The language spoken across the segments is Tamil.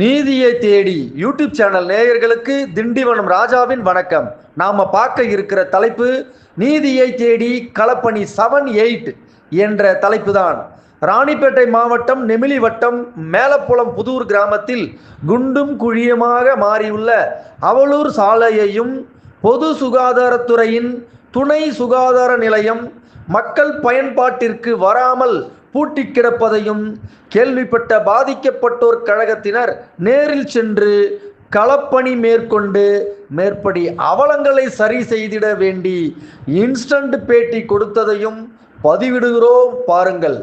நீதியை தேடி யூடியூப் சேனல் நேயர்களுக்கு திண்டிவனம் ராஜாவின் வணக்கம். நாம பார்க்க இருக்கிற தலைப்பு நீதியை தேடி களப்பணி செவன் எயிட் என்ற தலைப்பு தான் ராணிப்பேட்டை மாவட்டம் நெமிலி வட்டம் மேலப்புலம் புதூர் கிராமத்தில் குண்டும் குழியுமாக மாறியுள்ள அவலூர் சாலையையும் பொது சுகாதாரத்துறையின் துணை சுகாதார நிலையம் மக்கள் பயன்பாட்டிற்கு வராமல் பூட்டி கிடப்பதையும் கேள்விப்பட்ட பாதிக்கப்பட்டோர் கழகத்தினர் நேரில் சென்று களப்பணி மேற்கொண்டு மேற்படி அவலங்களை சரி செய்திட வேண்டி இன்ஸ்டன்ட் பேட்டி கொடுத்ததையும் பதிவிடுகிறோம் பாருங்கள்.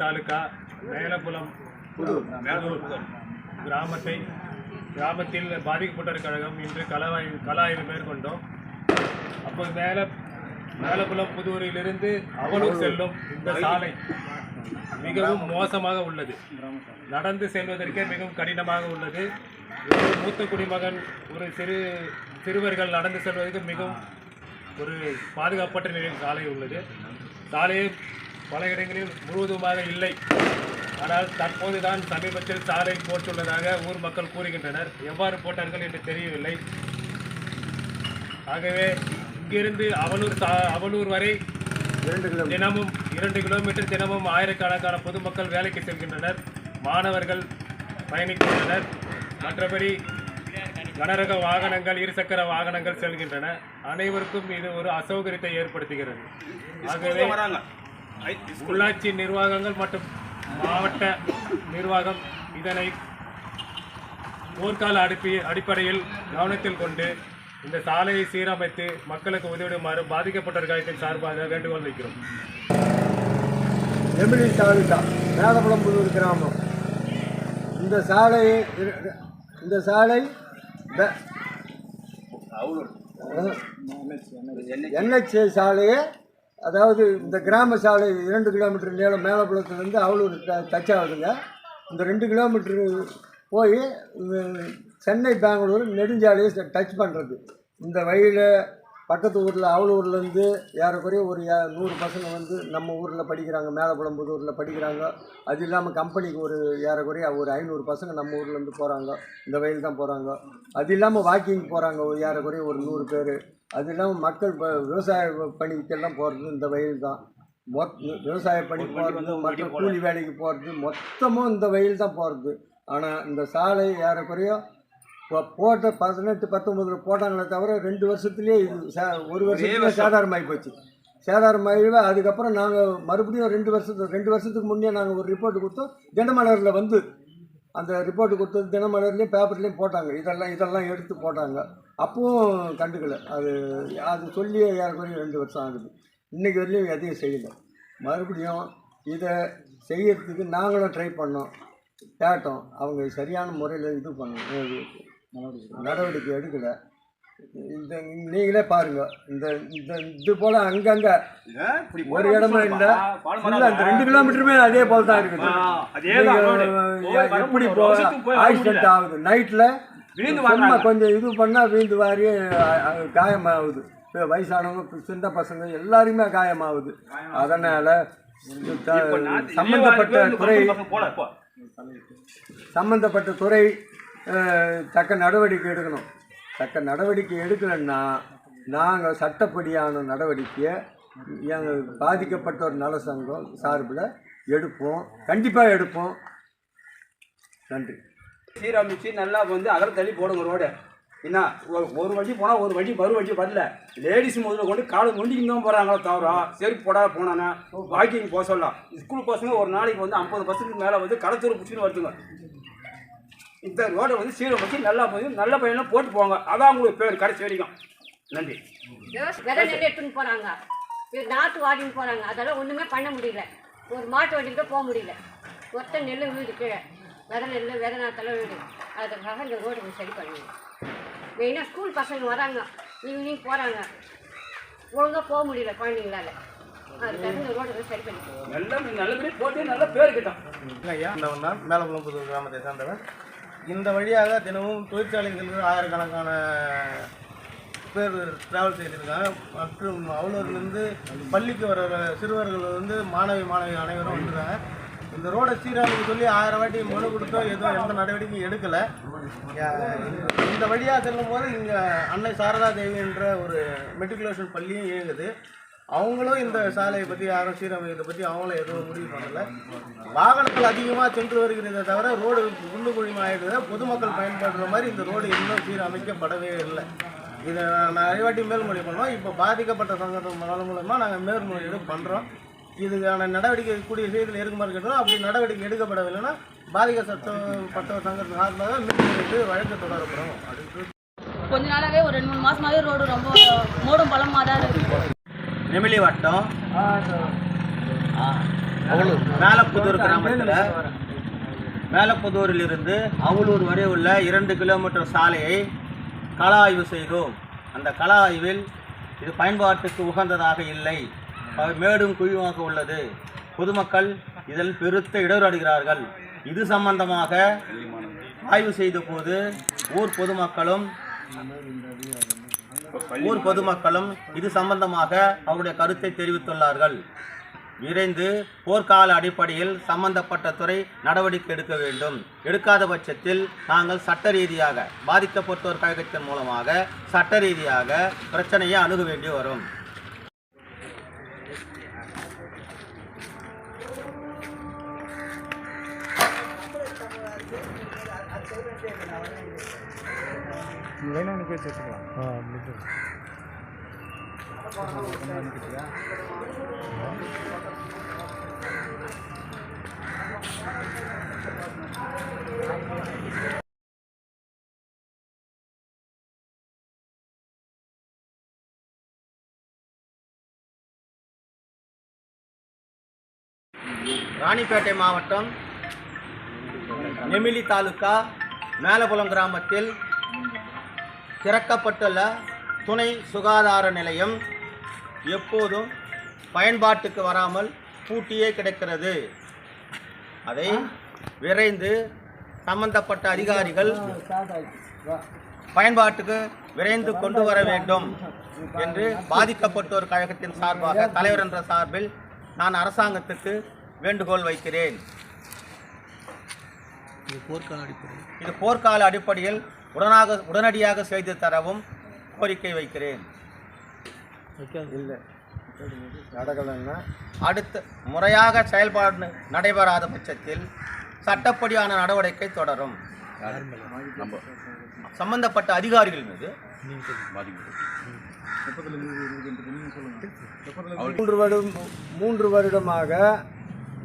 தாலுக்கா தாலுகா மேலப்புலம் கிராமத்தை கிராமத்தில் பாதிக்கப்பட்டோர் கழகம் இன்று கலாய்வு கலாய்வு மேற்கொண்டோம். அப்போது மேல மேலப்புலம் புதூரிலிருந்து அவலூர் செல்லும் இந்த சாலை மிகவும் மோசமாக உள்ளது. நடந்து செல்வதற்கே மிகவும் கடினமாக உள்ளது. ஒரு மூத்த குடிமகன் ஒரு சிறு சிறுவர்கள் நடந்து செல்வதற்கு மிகவும் ஒரு பாதுகாப்பற்ற நிலையில் சாலை உள்ளது. சாலையை பல இடங்களில் முழுவதுமாக இல்லை. ஆனால் தற்போதுதான் சமீபத்தில் சாலை போட்டுள்ளதாக ஊர் மக்கள் கூறுகின்றனர். எவ்வாறு போட்டார்கள் என்று தெரியவில்லை. ஆகவே இங்கிருந்து அவலூர் சா அவலூர் வரை தினமும் இரண்டு கிலோமீட்டர் தினமும் ஆயிரக்கணக்கான பொதுமக்கள் வேலைக்கு செல்கின்றனர். மாணவர்கள் பயணிக்கின்றனர். மற்றபடி கனரக வாகனங்கள் இருசக்கர வாகனங்கள் செல்கின்றன. அனைவருக்கும் இது ஒரு அசௌகரியத்தை ஏற்படுத்துகிறது. ஆகவே உள்ளாட்சி நிர்வாகங்கள் மற்றும் மாவட்ட நிர்வாகம் இதனை போர்க்கால அடிப்பி அடிப்படையில் கவனத்தில் கொண்டு இந்த சாலையை சீரமைத்து மக்களுக்கு உதவிடுமாறு பாதிக்கப்பட்ட கழகத்தின் சார்பாக வேண்டுகோள் வைக்கிறோம். நெமிலி தாலுகா கிராமம். இந்த சாலை இந்த சாலை என்ஹெச்ஏ சாலையை அதாவது இந்த கிராம சாலை இரண்டு கிலோமீட்டர் நீளம் மேலப்புலத்துலேருந்து அவ்வளோ டச் ஆகுதுங்க இந்த ரெண்டு கிலோமீட்டரு போய் சென்னை பெங்களூர் நெடுஞ்சாலையை டச் பண்ணுறது இந்த வழியில் பக்கத்து ஊரில் அவளூர்லேருந்து ஏறக்குறைய ஒரு ஏ- நூறு பசங்க வந்து நம்ம ஊரில் படிக்கிறாங்க மேலப்புலம்புதூரில் படிக்கிறாங்க. அது இல்லாமல் கம்பெனிக்கு ஒரு ஏறக்குறைய ஒரு ஐநூறு பசங்க நம்ம ஊர்லேருந்து போகிறாங்க இந்த வயல் தான் போகிறாங்க அது இல்லாமல் வாக்கிங் போகிறாங்க ஒரு ஏறக்குறைய ஒரு நூறு பேர். அது இல்லாமல் மக்கள் இப்போ விவசாய பணிக்கெல்லாம் போகிறது இந்த வயல் தான். மொத் விவசாய பணிக்கு போகிறது மற்ற கூலி வேலைக்கு போகிறது மொத்தமும் இந்த வயல் தான் போகிறது ஆனால் இந்த சாலை ஏறக்குறைய இப்போ போட்ட பதினெட்டு பத்தொம்பதில் போட்டாங்களே தவிர ரெண்டு வருஷத்துலேயே இது சே ஒரு வருஷத்துலேயே சேதாரமாகி போச்சு. சேதாரமாகி அதுக்கப்புறம் நாங்கள் மறுபடியும் ரெண்டு வருஷத்துக்கு ரெண்டு வருஷத்துக்கு முன்னே நாங்கள் ஒரு ரிப்போர்ட் கொடுத்தோம். தினமலரில் வந்து அந்த ரிப்போர்ட் கொடுத்தது தினமலர்லேயும் பேப்பர்லேயும் போட்டாங்க. இதெல்லாம் இதெல்லாம் எடுத்து போட்டாங்க. அப்பவும் கண்டுக்கல. அது அது சொல்லி ஏறக்குறைய ரெண்டு வருஷம் ஆகுது. இன்றைக்கி வரலையும் எதையும் செய்யலை. மறுபடியும் இதை செய்யறதுக்கு நாங்களும் ட்ரை பண்ணோம். கேட்டோம். அவங்க சரியான முறையில் இது பண்ண நடவடிக்கை எடுக்கலை. இந்த நீங்களே பாருங்க. இந்த இந்த இது போல அங்கங்க ஒரு இடமா இல்ல. ஆ இந்த ரெண்டு கிலோமீட்டருமே அதே போல தான் இருக்குது. எப்படி ஆக்சிடென்ட் ஆகுது? நைட்ல விழுந்து சும்மா கொஞ்சம் இது பண்ணால் வீந்து வாரி காயமாகுது. வயசானவங்க சின்ன பசங்க எல்லாருமே காயமாகுது. அதனால் சம்பந்தப்பட்ட துறை சம்பந்தப்பட்ட துறை தக்க நடவடிக்கை எடுக்கணும். தக்க நடவடிக்கை எடுக்கலைன்னா நாங்கள் சட்டப்படியான நடவடிக்கையை எங்கள் பாதிக்கப்பட்டோர் நல சங்கம் சார்பில் எடுப்போம். கண்டிப்பாக எடுப்போம். நன்றி. சீரமைச்சு நல்லா வந்து அகல தள்ளி போடுங்க ரோடு. என்ன ஒரு வண்டி போனால் ஒரு வண்டி மறு வண்டி வரல. லேடிஸ் முதல்ல கொண்டு காலை நொண்டிக்கு தான் போகிறாங்களோ தவிர சரி போடா போனானே வாக்கிங் போக சொல்லலாம். ஸ்கூல் பசங்க ஒரு நாளைக்கு வந்து ஐம்பது பசங்களுக்கு மேலே வந்து கடத்தூர் பிடிச்சின்னு வருதுங்க. இந்த ரோடை வந்து சீரமைச்சு நல்லா போய் நல்ல பையன்லாம் போட்டு போங்க. அதான் உங்களுக்கு பேர் கடைசி வரைக்கும். நன்றி. விதை நெல் எடுத்துன்னு போகிறாங்க நாற்று வாடின்னு போகிறாங்க அதெல்லாம் ஒன்றுமே பண்ண முடியல. ஒரு மாட்டு வண்டிக்கிட்ட போக முடியல. மொத்த நெல் வீடு கீழே. விதை நெல் விதை நாத்தெல்லாம் வீடு. அதுக்காக இந்த ரோடு கொஞ்சம் சரி பண்ணுங்க மெயினாக ஸ்கூல் பசங்க வராங்க. ஈவினிங் போகிறாங்க ஒழுங்காக போக முடியல குழந்தைங்களால. அதுக்காக இந்த ரோடு கொஞ்சம் சரி பண்ணிக்கோங்க நல்லா நல்லபடியாக போட்டு நல்ல பேர் கிட்டோம் ஐயா மேலப்புலம்புதூர் கிராமத்தை சேர்ந்தவன். இந்த வழியாக தினமும் தொழிற்சாலைகளுக்கு ஆயிரக்கணக்கான பேர் ட்ராவல் செய்திருக்காங்க. மற்றும் அவ்வளோர்லேருந்து பள்ளிக்கு வர சிறுவர்கள் வந்து மாணவி மாணவி அனைவரும் வந்துருக்காங்க. இந்த ரோடை சீராக சொல்லி ஆயிரம் வாட்டி மனு கொடுத்தோம் எதுவும் எந்த நடவடிக்கையும் எடுக்கலை. இந்த வழியாக செல்லும் போது இங்கே அன்னை சாரதா தேவி என்ற ஒரு மெட்ரிகுலேஷன் பள்ளியும் இயங்குது. அவங்களும் இந்த சாலையை பற்றி யாரும் சீரமைக்கிறத பற்றி அவங்களும் எதுவும் முடிவு பண்ணலை. வாகனங்கள் அதிகமாக சென்று வருகிறதே தவிர ரோடு குண்டு குழிமா பொதுமக்கள் பயன்படுற மாதிரி இந்த ரோடு இன்னும் சீரமைக்கப்படவே இல்லை. இதை நான் அறிவாட்டி மேல்மொழி பண்ணோம் இப்போ பாதிக்கப்பட்ட சங்கத்தின் மூலமாக நாங்கள் மேல்முறையீடு பண்ணுறோம் இதுக்கான நடவடிக்கை கூடிய செய்தியில் இருக்குமாறு கேட்டோம் அப்படி நடவடிக்கை எடுக்கப்படவில்லைன்னா பாதிக்க சட்டப்பட்ட சங்கத்தின் சார்பாக மேல்முறையீடு வழக்கு தொடரப்படும். அப்படின்னு கொஞ்ச நாளாவே ஒரு ரெண்டு மூணு மாசமாவே ரோடு ரொம்ப மோடும் பள்ளமாக தான் இருக்கு. நெமிலி வட்டம். மேலப்புதூர் கிராமத்தில். மேலப்புதூரில் இருந்து அவலூர் வரை உள்ள இரண்டு கிலோமீட்டர் சாலையை கள ஆய்வு செய்தோம். அந்த கள ஆய்வில் இது பயன்பாட்டுக்கு உகந்ததாக இல்லை. மேடும் குழிவாக உள்ளது. பொதுமக்கள் இதில் பெருத்த இடரடுகிறார்கள் இது சம்பந்தமாக ஆய்வு செய்த போது ஊர் பொதுமக்களும் ஊர் பொதுமக்களும் இது சம்பந்தமாக அவருடைய கருத்தை தெரிவித்துள்ளார்கள். விரைந்து போர்க்கால அடிப்படையில் சம்பந்தப்பட்ட துறை நடவடிக்கை எடுக்க வேண்டும். எடுக்காத பட்சத்தில் நாங்கள் சட்ட ரீதியாக பாதிக்கப்பட்டோர் கழகத்தின் மூலமாக சட்ட ரீதியாக பிரச்சனையை அணுக வேண்டி வரும். ராணிப்பேட்டை மாவட்டம் நெமிலி தாலுகா மேலபுலம் கிராமத்தில் திறக்கப்பட்டுள்ள துணை சுகாதார நிலையம் எப்போதும் பயன்பாட்டுக்கு வராமல் பூட்டியே கிடக்கிறது. அதை விரைந்து சம்பந்தப்பட்ட அதிகாரிகள் பயன்பாட்டுக்கு விரைந்து கொண்டு வர வேண்டும் என்று பாதிக்கப்பட்டோர் கழகத்தின் சார்பாக தலைவர் என்ற சார்பில் நான் அரசாங்கத்துக்கு வேண்டுகோள் வைக்கிறேன். இது போர்க்கால அடிப்படையில் உடனாக உடனடியாக செய்து தரவும் கோரிக்கை வைக்கிறேன். இல்லை. நடக்கலைன்னா அடுத்து முறையாக செயல்பாடு நடைபெறாத பட்சத்தில் சட்டப்படியான நடவடிக்கை தொடரும். சம்பந்தப்பட்ட அதிகாரிகள் மீது. மூன்று வருடம் மூன்று வருடமாக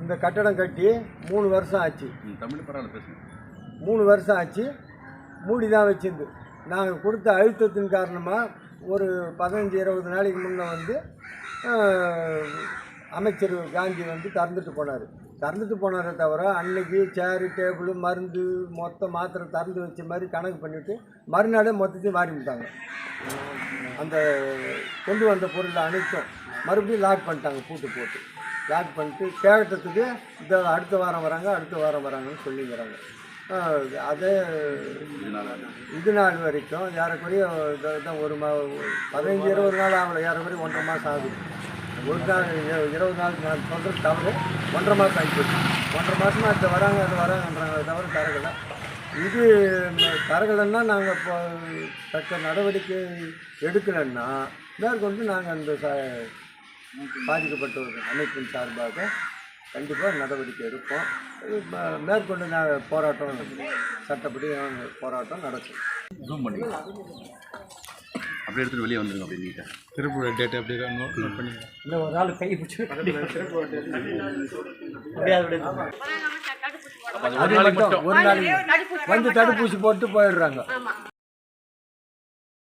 இந்த கட்டடம் கட்டி மூணு வருஷம் ஆச்சு. மூணு வருஷம் ஆச்சு. மூடி தான் வச்சிருந்து. நாங்கள் கொடுத்த அழுத்தத்தின் காரணமாக ஒரு பதினஞ்சு இருபது நாளைக்கு முன்னே வந்து அமைச்சர் காந்தி வந்து திறந்துட்டு போனார். திறந்துட்டு போனாரே தவிர அன்னைக்கு சேரு டேபிள் மருந்து மொத்த மாத்திரை திறந்து வச்ச மாதிரி கணக்கு பண்ணிவிட்டு மறுநாளே மொத்தத்தையும் மாறிவிட்டாங்க அந்த கொண்டு வந்த பொருளை அனைத்தும் மறுபடியும் லாக் பண்ணிட்டாங்க பூட்டு போட்டு. லாக் பண்ணிட்டு கேட்டத்துக்கு இந்த அடுத்த வாரம் வராங்க அடுத்த வாரம் வராங்கன்னு சொல்லிக்கிறாங்க. அது இது நாள் வரைக்கும் ஏறக்குறைய ஒரு மா பதினஞ்சு இருபது நாள் ஆகல. ஏறக்குறைய ஒன்றரை மாதம் ஆகுது. ஒரு நாள் இரு- இருபது நாள் நான் சொல்கிறது தவறு. ஒன்றரை மாதம் ஆகிப்போச்சு ஒன்றரை மாதமாக அது வராங்க அது வராங்கன்றாங்க தவிர தரகலை. இது தரகலைன்னா நாங்கள் இப்போ தக்க நடவடிக்கை எடுக்கலைன்னா மேற்கொண்டு நாங்கள் அந்த சா பாதிக்கப்பட்ட ஒரு அமைப்பின் சார்பாக கண்டிப்பாக நடவடிக்கை எடுப்போம். மேற்கொண்டு நாங்கள் போராட்டம் சட்டப்படி போராட்டம் நடக்கும். ஜூம் பண்ணி அப்படியே எடுத்துட்டு வெளியே வந்துருங்க அப்படி நீட்டாக திருப்பூர் டேட் எப்படி நோட் நோட் பண்ணி ஒரு நாள் கை பிடிச்சி ஒரு நாளைக்கு வந்து தடுப்பூசி போட்டு போயிடுறாங்க.